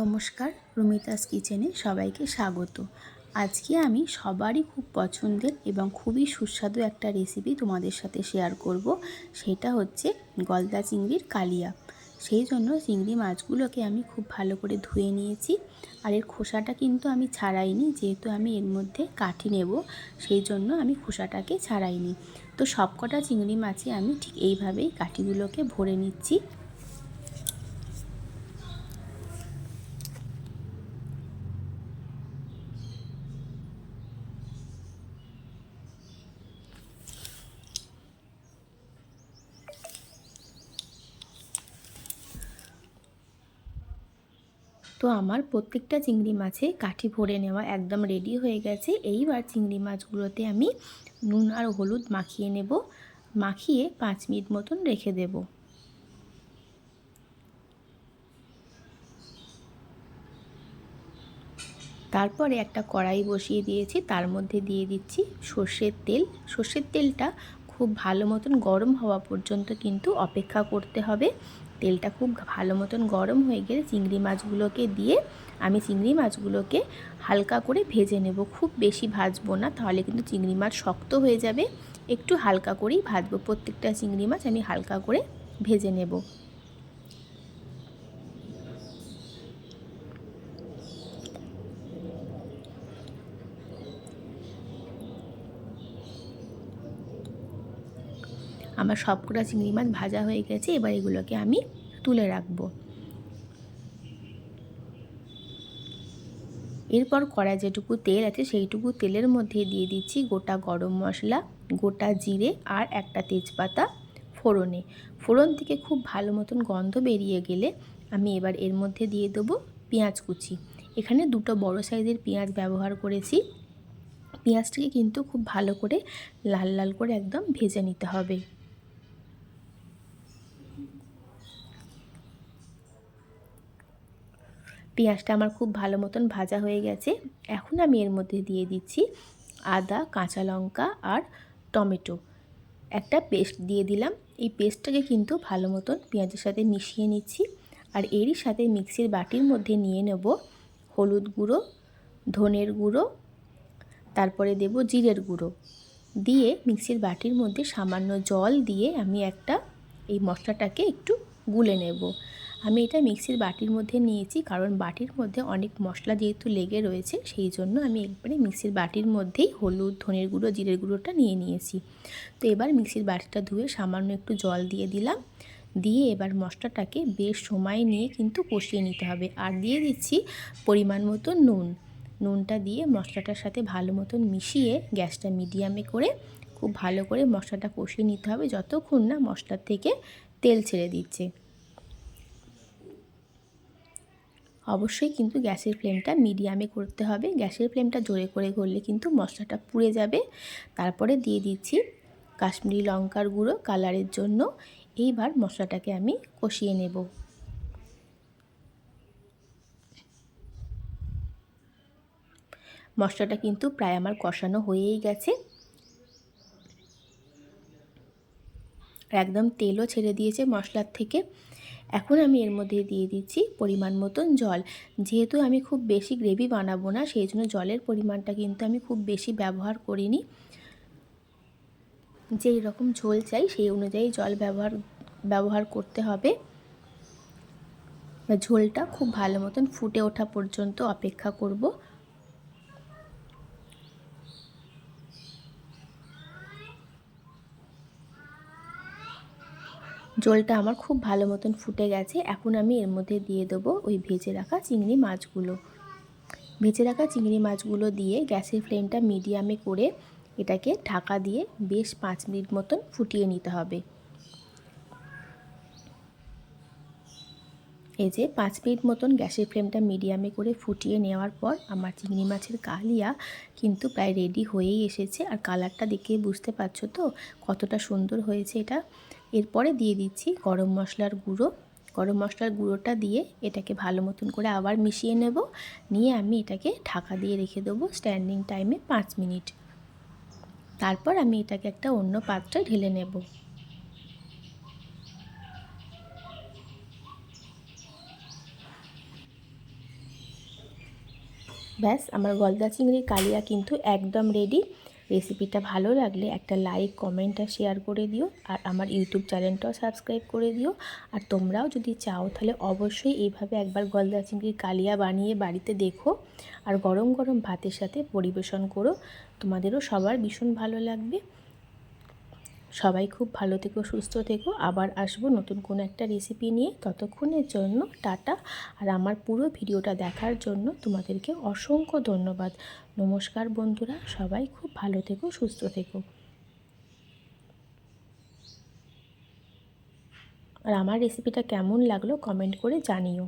নমস্কার, রুমিতাস কিচেনে সবাইকে স্বাগত। আজকে আমি সবারই খুব পছন্দের এবং খুবই সুস্বাদু একটা রেসিপি তোমাদের সাথে শেয়ার করব। সেটা হচ্ছে গলদা চিংড়ির কালিয়া। সেই জন্য চিংড়ি মাছগুলোকে আমি খুব ভালো করে ধুয়ে নিয়েছি। আর এর খোসাটা কিন্তু আমি ছাড়াইনি, যেহেতু আমি এর মধ্যে কাঠি নেব, সেই জন্য আমি খোসাটাকে ছাড়াইনি। তো সবকটা চিংড়ি মাছে আমি ঠিক এইভাবেই কাঠিগুলোকে ভরে নিচ্ছি। তো আমার প্রত্যেকটা চিংড়ি মাছে কাঠি ভরে নেওয়া একদম রেডি হয়ে গেছে। এইবার চিংড়ি মাছগুলোতে আমি নুন আর হলুদ মাখিয়ে নেব। মাখিয়ে পাঁচ মিনিট মতন রেখে দেব। তারপরে একটা কড়াই বসিয়ে দিয়েছি, তার মধ্যে দিয়ে দিচ্ছি সর্ষের তেল। সর্ষের তেলটা খুব ভালো মতন গরম হওয়া পর্যন্ত কিন্তু অপেক্ষা করতে হবে। তেলটা খুব ভালো মতন গরম হয়ে গেলে চিংড়ি মাছগুলোকে দিয়ে আমি চিংড়ি মাছগুলোকে হালকা করে ভেজে নেব। খুব বেশি ভাজবো না, তাহলে কিন্তু চিংড়ি মাছ শক্ত হয়ে যাবে। একটু হালকা করেই ভাজবো। প্রত্যেকটা চিংড়ি মাছ আমি হালকা করে ভেজে নেব। আমার সবকটা চিংড়ি মাছ ভাজা হয়ে গেছে, এবার এগুলোকে আমি তুলে রাখব। এরপর কড়াই যেটুকু তেল আছে, সেইটুকু তেলের মধ্যে দিয়ে দিচ্ছি গোটা গরম মশলা, গোটা জিরে আর একটা তেজপাতা ফোড়নে। ফোড়ন থেকে খুব ভালো মতন গন্ধ বেরিয়ে গেলে আমি এবার এর মধ্যে দিয়ে দেবো পেঁয়াজ কুচি। এখানে দুটো বড় সাইজের পেঁয়াজ ব্যবহার করেছি। পেঁয়াজটাকে কিন্তু খুব ভালো করে লাল লাল করে একদম ভেজে নিতে হবে। পেঁয়াজটা আমার খুব ভালো মতন ভাজা হয়ে গেছে। এখন আমি এর মধ্যে দিয়ে দিচ্ছি আদা, কাঁচা লঙ্কা আর টমেটো। একটা পেস্ট দিয়ে দিলাম। এই পেস্টটাকে কিন্তু ভালো মতন পেঁয়াজের সাথে মিশিয়ে নিচ্ছি। আর এরই সাথে মিক্সির বাটির মধ্যে নিয়ে নেব হলুদ গুঁড়ো, ধনের গুঁড়ো, তারপরে দেব জিরের গুঁড়ো। দিয়ে মিক্সির বাটির মধ্যে সামান্য জল দিয়ে আমি একটা এই মশলাটাকে একটু গুলে নেব। আমি এটা মিক্সির বাটির মধ্যে নিয়েছি, কারণ বাটির মধ্যে অনেক মশলা যেহেতু লেগে রয়েছে, সেই জন্য আমি একবারে মিক্সির বাটির মধ্যেই হলুদ, ধনের গুঁড়ো, জিরের গুঁড়োটা নিয়ে নিয়েছি। তো এবার মিক্সির বাটিটা ধুয়ে সামান্য একটু জল দিয়ে দিলাম। দিয়ে এবার মশলাটাকে বেশ সময় নিয়ে কিন্তু কষিয়ে নিতে হবে। আর দিয়ে দিচ্ছি পরিমাণ মতো নুন। নুনটা দিয়ে মশলাটার সাথে ভালো মতন মিশিয়ে গ্যাসটা মিডিয়ামে করে খুব ভালো করে মশলাটা কষিয়ে নিতে হবে, যতক্ষণ না মশলার থেকে তেল ছেড়ে দিচ্ছে। অবশ্যই কিন্তু গ্যাসের ফ্লেমটা মিডিয়ামে করতে হবে। গ্যাসের ফ্লেমটা জোরে করে করলে কিন্তু মশলাটা পুড়ে যাবে। তারপরে দিয়ে দিচ্ছি কাশ্মীরি লঙ্কার গুঁড়ো কালারের জন্য। এইবার মশলাটাকে আমি কষিয়ে নেব। মশলাটা কিন্তু প্রায় আমার কষানো হয়েই গেছে। একদম তেলও ছেড়ে দিয়েছে মশলার থেকে। এখন আমি এর মধ্যে দিয়ে দিচ্ছি পরিমাণ মতন জল। যেহেতু আমি খুব বেশি গ্রেভি বানাবো না, সেই জন্য জলের পরিমাণটা কিন্তু আমি খুব বেশি ব্যবহার করিনি। যেই রকম ঝোল চাই, সেই অনুযায়ী জল ব্যবহার ব্যবহার করতে হবে। ঝোলটা খুব ভালো মতন ফুটে ওঠা পর্যন্ত অপেক্ষা করব। জলটা আমার খুব ভালো মতন ফুটে গেছে। এখন আমি এর মধ্যে দিয়ে দেবো ওই ভেজে রাখা চিংড়ি মাছগুলো। ভেজে রাখা চিংড়ি মাছগুলো দিয়ে গ্যাসের ফ্লেমটা মিডিয়ামে করে এটাকে ঢাকা দিয়ে বেশ পাঁচ মিনিট মতন ফুটিয়ে নিতে হবে। এই যে পাঁচ মিনিট মতন গ্যাসের ফ্লেমটা মিডিয়ামে করে ফুটিয়ে নেওয়ার পর আমার চিংড়ি মাছের কালিয়া কিন্তু প্রায় রেডি হয়েই এসেছে। আর কালারটা দেখে বুঝতে পারছ তো কতটা সুন্দর হয়েছে এটা? এরপরে দিয়ে দিচ্ছি গরম মশলার গুঁড়ো। গরম মশলার গুঁড়োটা দিয়ে এটাকে ভালো মতন করে আবার মিশিয়ে নেব। নিয়ে আমি এটাকে ঢাকা দিয়ে রেখে দেবো স্ট্যান্ডিং টাইমে পাঁচ মিনিট। তারপর আমি এটাকে একটা অন্য পাত্রে ঢেলে নেব। ব্যাস, আমার গলদা চিংড়ির কালিয়া কিন্তু একদম রেডি রেসিপিটা ভালো লাগলে একটা লাইক কমেন্ট আর শেয়ার করে দিও। আর আমার ইউটিউব চ্যানেলটাও সাবস্ক্রাইব করে দিও। আর তোমরাও যদি চাও তাহলে অবশ্যই এইভাবে একবার গলদা চিংড়ির কালিয়া বানিয়ে বাড়িতে দেখো। আর গরম গরম ভাতের সাথে পরিবেশন করো। তোমাদেরও সবার ভীষণ ভালো লাগবে। সবাই খুব ভালো থেকো, সুস্থ থেকো। আবার আসব নতুন কোনো একটা রেসিপি নিয়ে ততক্ষণের জন্য টাটা। আর আমার পুরো ভিডিওটা দেখার জন্য তোমাদেরকে অসংখ্য ধন্যবাদ। নমস্কার বন্ধুরা, সবাই খুব ভালো থেকো, সুস্থ থেকো। আর আমার রেসিপিটা কেমন লাগল কমেন্ট করে জানিও।